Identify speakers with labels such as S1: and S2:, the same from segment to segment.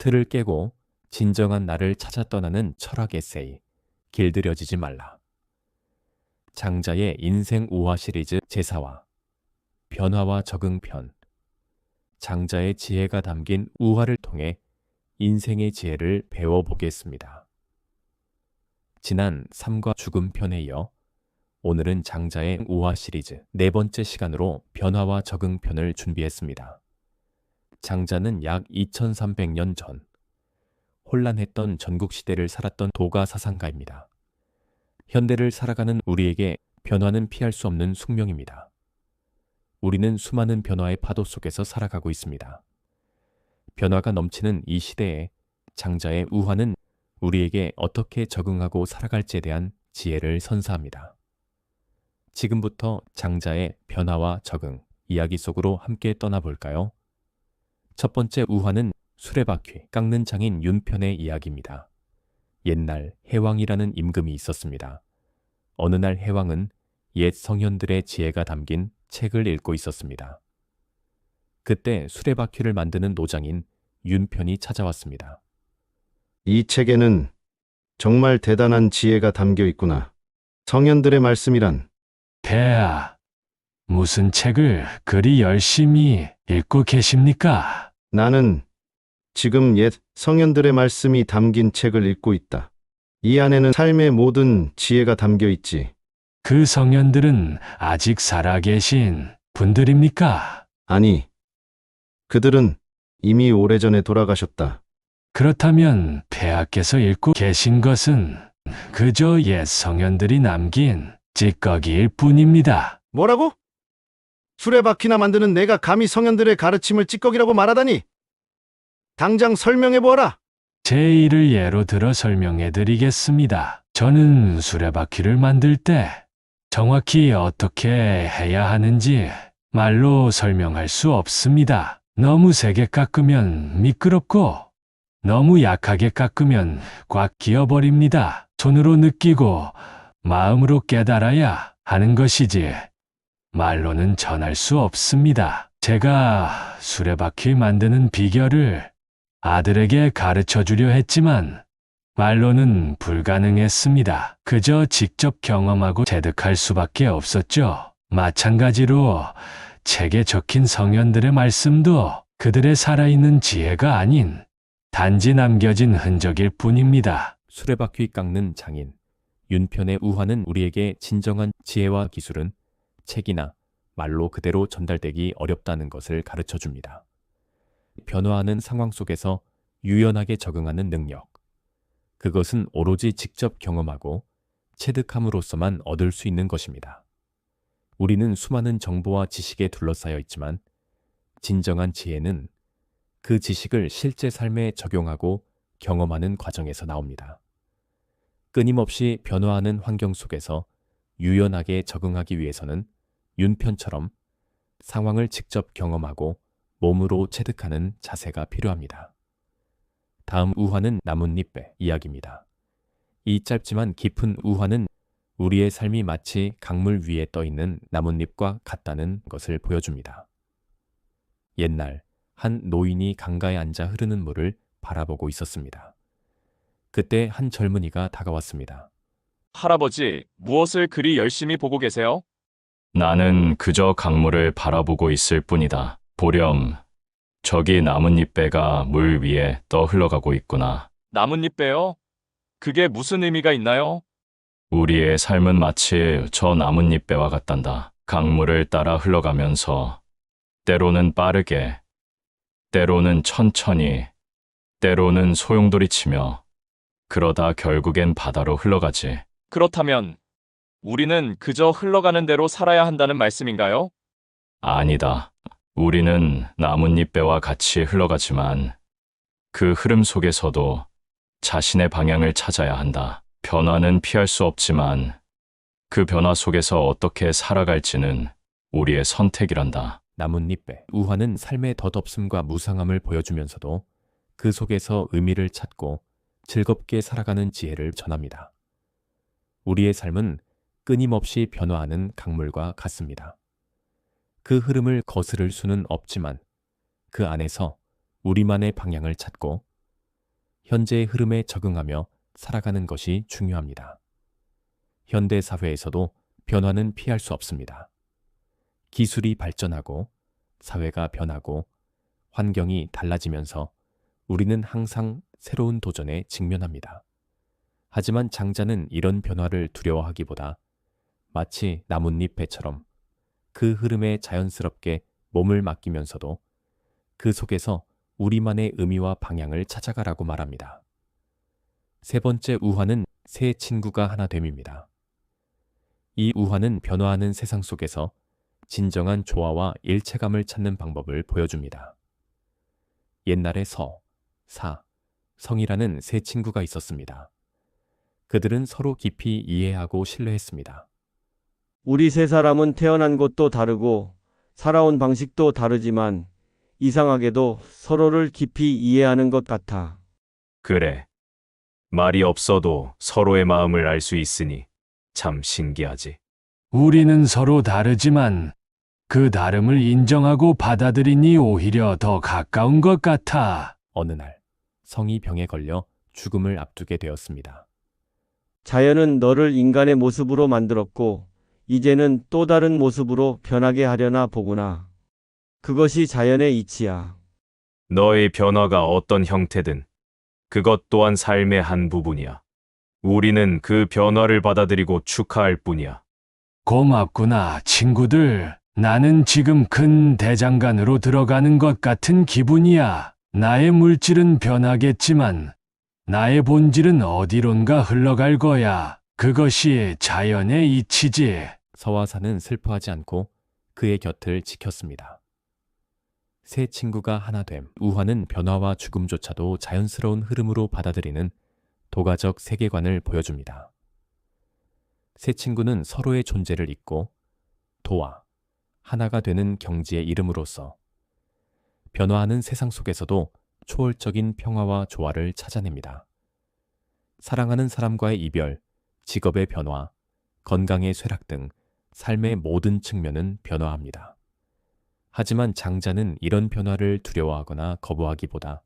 S1: 틀을 깨고 진정한 나를 찾아 떠나는 철학 에세이 길들여지지 말라. 장자의 인생 우화 시리즈 제4화 변화와 적응편 장자의 지혜가 담긴 우화를 통해 인생의 지혜를 배워보겠습니다. 지난 삶과 죽음 편에 이어 오늘은 장자의 우화 시리즈 네 번째 시간으로 변화와 적응 편을 준비했습니다. 장자는 약 2300년 전 혼란했던 전국 시대를 살았던 도가 사상가입니다. 현대를 살아가는 우리에게 변화는 피할 수 없는 숙명입니다. 우리는 수많은 변화의 파도 속에서 살아가고 있습니다. 변화가 넘치는 이 시대에 장자의 우화는 우리에게 어떻게 적응하고 살아갈지에 대한 지혜를 선사합니다. 지금부터 장자의 변화와 적응 이야기 속으로 함께 떠나볼까요? 첫 번째 우화는 수레바퀴 깎는 장인 윤편의 이야기입니다. 옛날 해왕이라는 임금이 있었습니다. 어느 날 해왕은 옛 성현들의 지혜가 담긴 책을 읽고 있었습니다. 그때 수레바퀴를 만드는 노장인 윤편이 찾아왔습니다.
S2: 이 책에는 정말 대단한 지혜가 담겨 있구나. 성현들의 말씀이란
S3: 폐하, 무슨 책을 그리 열심히 읽고 계십니까?
S2: 나는 지금 옛 성현들의 말씀이 담긴 책을 읽고 있다. 이 안에는 삶의 모든 지혜가 담겨 있지.
S3: 그 성현들은 아직 살아계신 분들입니까?
S2: 아니, 그들은 이미 오래전에 돌아가셨다.
S3: 그렇다면 폐하께서 읽고 계신 것은 그저 옛 성현들이 남긴 찌꺼기일 뿐입니다.
S2: 뭐라고? 수레바퀴나 만드는 내가 감히 성현들의 가르침을 찌꺼기라고 말하다니? 당장 설명해 보아라.
S3: 제 일을 예로 들어 설명해 드리겠습니다. 저는 수레바퀴를 만들 때 정확히 어떻게 해야 하는지 말로 설명할 수 없습니다. 너무 세게 깎으면 미끄럽고 너무 약하게 깎으면 꽉 기어버립니다. 손으로 느끼고 마음으로 깨달아야 하는 것이지 말로는 전할 수 없습니다. 제가 수레바퀴 만드는 비결을 아들에게 가르쳐 주려 했지만 말로는 불가능했습니다. 그저 직접 경험하고 체득할 수밖에 없었죠. 마찬가지로 책에 적힌 성현들의 말씀도 그들의 살아있는 지혜가 아닌 단지 남겨진 흔적일 뿐입니다.
S1: 수레바퀴 깎는 장인 윤편의 우화는 우리에게 진정한 지혜와 기술은 책이나 말로 그대로 전달되기 어렵다는 것을 가르쳐 줍니다. 변화하는 상황 속에서 유연하게 적응하는 능력. 그것은 오로지 직접 경험하고 체득함으로써만 얻을 수 있는 것입니다. 우리는 수많은 정보와 지식에 둘러싸여 있지만 진정한 지혜는 그 지식을 실제 삶에 적용하고 경험하는 과정에서 나옵니다. 끊임없이 변화하는 환경 속에서 유연하게 적응하기 위해서는 윤편처럼 상황을 직접 경험하고 몸으로 체득하는 자세가 필요합니다. 다음 우화는 나뭇잎 배 이야기입니다. 이 짧지만 깊은 우화는 우리의 삶이 마치 강물 위에 떠 있는 나뭇잎과 같다는 것을 보여줍니다. 옛날 한 노인이 강가에 앉아 흐르는 물을 바라보고 있었습니다. 그때 한 젊은이가 다가왔습니다.
S4: 할아버지, 무엇을 그리 열심히 보고 계세요?
S5: 나는 그저 강물을 바라보고 있을 뿐이다. 보렴, 저기 나뭇잎 배가 물 위에 떠 흘러가고 있구나.
S4: 나뭇잎배요? 그게 무슨 의미가 있나요?
S5: 우리의 삶은 마치 저 나뭇잎 배와 같단다. 강물을 따라 흘러가면서 때로는 빠르게, 때로는 천천히, 때로는 소용돌이치며 그러다 결국엔 바다로 흘러가지.
S4: 그렇다면 우리는 그저 흘러가는 대로 살아야 한다는 말씀인가요?
S5: 아니다. 우리는 나뭇잎배와 같이 흘러가지만 그 흐름 속에서도 자신의 방향을 찾아야 한다. 변화는 피할 수 없지만 그 변화 속에서 어떻게 살아갈지는 우리의 선택이란다.
S1: 나뭇잎배 우화는 삶의 덧없음과 무상함을 보여주면서도 그 속에서 의미를 찾고 즐겁게 살아가는 지혜를 전합니다. 우리의 삶은 끊임없이 변화하는 강물과 같습니다. 그 흐름을 거스를 수는 없지만 그 안에서 우리만의 방향을 찾고 현재의 흐름에 적응하며 살아가는 것이 중요합니다. 현대 사회에서도 변화는 피할 수 없습니다. 기술이 발전하고 사회가 변하고 환경이 달라지면서 우리는 항상 새로운 도전에 직면합니다. 하지만 장자는 이런 변화를 두려워하기보다 마치 나뭇잎 배처럼 그 흐름에 자연스럽게 몸을 맡기면서도 그 속에서 우리만의 의미와 방향을 찾아가라고 말합니다. 세 번째 우화는 새 친구가 하나 됨입니다. 이 우화는 변화하는 세상 속에서 진정한 조화와 일체감을 찾는 방법을 보여줍니다. 옛날에 서, 사, 성이라는 세 친구가 있었습니다. 그들은 서로 깊이 이해하고 신뢰했습니다.
S6: 우리 세 사람은 태어난 곳도 다르고 살아온 방식도 다르지만 이상하게도 서로를 깊이 이해하는 것 같아.
S5: 그래. 말이 없어도 서로의 마음을 알 수 있으니 참 신기하지.
S3: 우리는 서로 다르지만 그 다름을 인정하고 받아들이니 오히려 더 가까운 것 같아.
S1: 어느 날 성이 병에 걸려 죽음을 앞두게 되었습니다.
S6: 자연은 너를 인간의 모습으로 만들었고 이제는 또 다른 모습으로 변하게 하려나 보구나. 그것이 자연의 이치야.
S5: 너의 변화가 어떤 형태든 그것 또한 삶의 한 부분이야. 우리는 그 변화를 받아들이고 축하할 뿐이야.
S3: 고맙구나, 친구들. 나는 지금 큰 대장간으로 들어가는 것 같은 기분이야. 나의 물질은 변하겠지만, 나의 본질은 어디론가 흘러갈 거야. 그것이 자연의 이치지.
S1: 서화사는 슬퍼하지 않고 그의 곁을 지켰습니다. 새 친구가 하나 됨, 우화는 변화와 죽음조차도 자연스러운 흐름으로 받아들이는 도가적 세계관을 보여줍니다. 새 친구는 서로의 존재를 잊고 도와 하나가 되는 경지의 이름으로서 변화하는 세상 속에서도 초월적인 평화와 조화를 찾아냅니다. 사랑하는 사람과의 이별, 직업의 변화, 건강의 쇠락 등 삶의 모든 측면은 변화합니다. 하지만 장자는 이런 변화를 두려워하거나 거부하기보다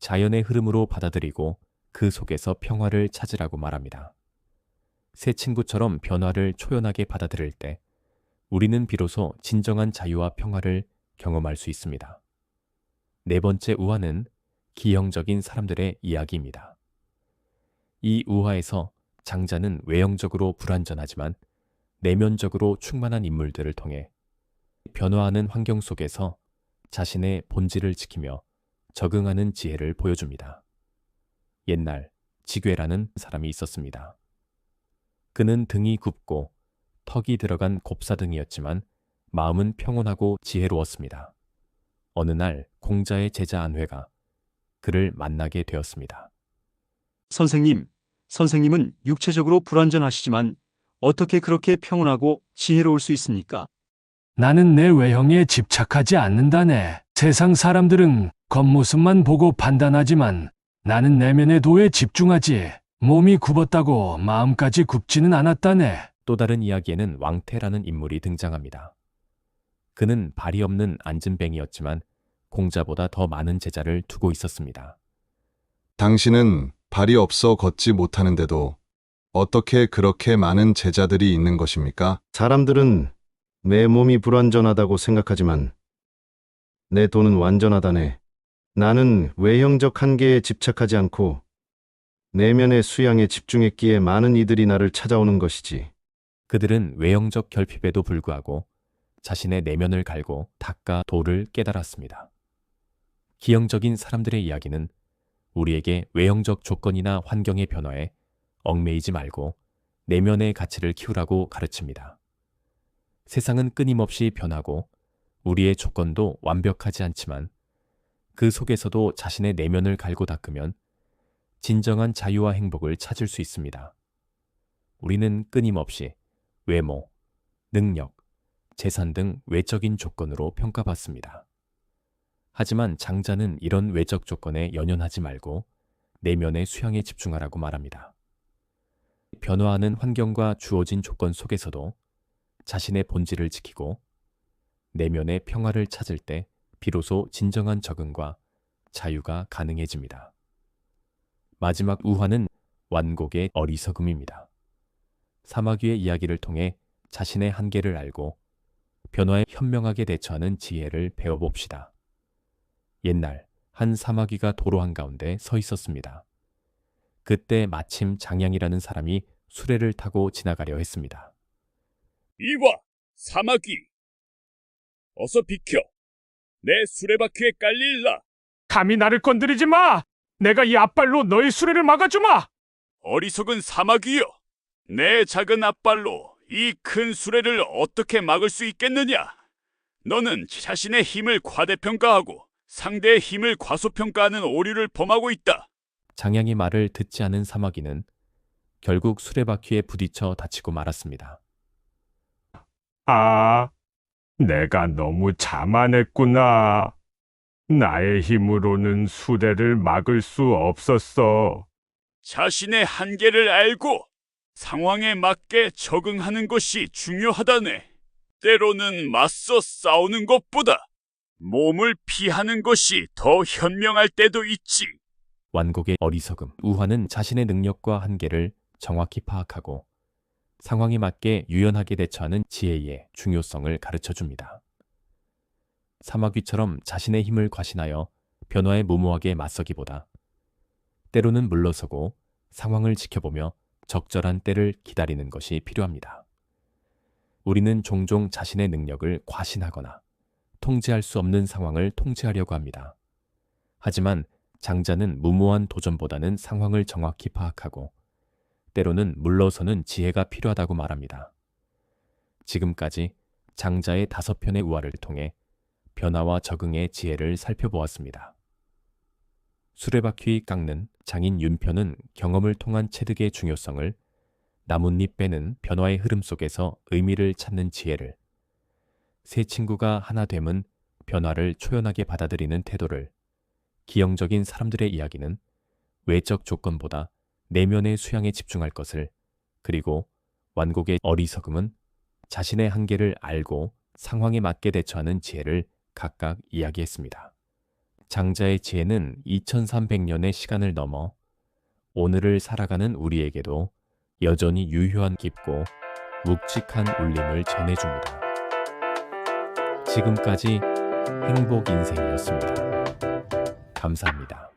S1: 자연의 흐름으로 받아들이고 그 속에서 평화를 찾으라고 말합니다. 새 친구처럼 변화를 초연하게 받아들일 때 우리는 비로소 진정한 자유와 평화를 경험할 수 있습니다. 네 번째 우화는 기형적인 사람들의 이야기입니다. 이 우화에서 장자는 외형적으로 불완전하지만 내면적으로 충만한 인물들을 통해 변화하는 환경 속에서 자신의 본질을 지키며 적응하는 지혜를 보여줍니다. 옛날 지괴라는 사람이 있었습니다. 그는 등이 굽고 턱이 들어간 곱사등이었지만 마음은 평온하고 지혜로웠습니다. 어느 날 공자의 제자 안회가 그를 만나게 되었습니다.
S7: 선생님, 선생님은 육체적으로 불완전하시지만 어떻게 그렇게 평온하고 지혜로울 수 있습니까?
S3: 나는 내 외형에 집착하지 않는다네. 세상 사람들은 겉모습만 보고 판단하지만 나는 내면의 도에 집중하지. 몸이 굽었다고 마음까지 굽지는 않았다네.
S1: 또 다른 이야기에는 왕태라는 인물이 등장합니다. 그는 발이 없는 안진뱅이였지만 공자보다 더 많은 제자를 두고 있었습니다.
S8: 당신은 발이 없어 걷지 못하는데도 어떻게 그렇게 많은 제자들이 있는 것입니까?
S2: 사람들은 내 몸이 불완전하다고 생각하지만 내 돈은 완전하다네. 나는 외형적 한계에 집착하지 않고 내면의 수양에 집중했기에 많은 이들이 나를 찾아오는 것이지.
S1: 그들은 외형적 결핍에도 불구하고 자신의 내면을 갈고 닦아 도를 깨달았습니다. 기형적인 사람들의 이야기는 우리에게 외형적 조건이나 환경의 변화에 얽매이지 말고 내면의 가치를 키우라고 가르칩니다. 세상은 끊임없이 변하고 우리의 조건도 완벽하지 않지만 그 속에서도 자신의 내면을 갈고 닦으면 진정한 자유와 행복을 찾을 수 있습니다. 우리는 끊임없이 외모, 능력, 재산 등 외적인 조건으로 평가받습니다. 하지만 장자는 이런 외적 조건에 연연하지 말고 내면의 수양에 집중하라고 말합니다. 변화하는 환경과 주어진 조건 속에서도 자신의 본질을 지키고 내면의 평화를 찾을 때 비로소 진정한 적응과 자유가 가능해집니다. 마지막 우화는 완곡의 어리석음입니다. 사마귀의 이야기를 통해 자신의 한계를 알고 변화에 현명하게 대처하는 지혜를 배워봅시다. 옛날 한 사마귀가 도로 한가운데 서 있었습니다. 그때 마침 장양이라는 사람이 수레를 타고 지나가려 했습니다.
S9: 이봐, 사마귀. 어서 비켜. 내 수레바퀴에 깔릴라.
S3: 감히 나를 건드리지 마! 내가 이 앞발로 너의 수레를 막아주마!
S9: 어리석은 사마귀여. 내 작은 앞발로 이 큰 수레를 어떻게 막을 수 있겠느냐? 너는 자신의 힘을 과대평가하고 상대의 힘을 과소평가하는 오류를 범하고 있다.
S1: 장양의 말을 듣지 않은 사마귀는 결국 수레바퀴에 부딪혀 다치고 말았습니다.
S3: 아, 내가 너무 자만했구나. 나의 힘으로는 수레를 막을 수 없었어.
S9: 자신의 한계를 알고 상황에 맞게 적응하는 것이 중요하다네. 때로는 맞서 싸우는 것보다 몸을 피하는 것이 더 현명할 때도 있지.
S1: 완곡의 어리석음, 우화는 자신의 능력과 한계를 정확히 파악하고 상황에 맞게 유연하게 대처하는 지혜의 중요성을 가르쳐 줍니다. 사마귀처럼 자신의 힘을 과신하여 변화에 무모하게 맞서기보다 때로는 물러서고 상황을 지켜보며 적절한 때를 기다리는 것이 필요합니다. 우리는 종종 자신의 능력을 과신하거나 통제할 수 없는 상황을 통제하려고 합니다. 하지만 장자는 무모한 도전보다는 상황을 정확히 파악하고 때로는 물러서는 지혜가 필요하다고 말합니다. 지금까지 장자의 다섯 편의 우화를 통해 변화와 적응의 지혜를 살펴보았습니다. 수레바퀴 깎는 장인 윤표는 경험을 통한 체득의 중요성을, 나뭇잎 빼는 변화의 흐름 속에서 의미를 찾는 지혜를, 세 친구가 하나 됨은 변화를 초연하게 받아들이는 태도를, 기형적인 사람들의 이야기는 외적 조건보다 내면의 수양에 집중할 것을, 그리고 완곡의 어리석음은 자신의 한계를 알고 상황에 맞게 대처하는 지혜를 각각 이야기했습니다. 장자의 지혜는 2300년의 시간을 넘어 오늘을 살아가는 우리에게도 여전히 유효한 깊고 묵직한 울림을 전해줍니다. 지금까지 행복 인생이었습니다. 감사합니다.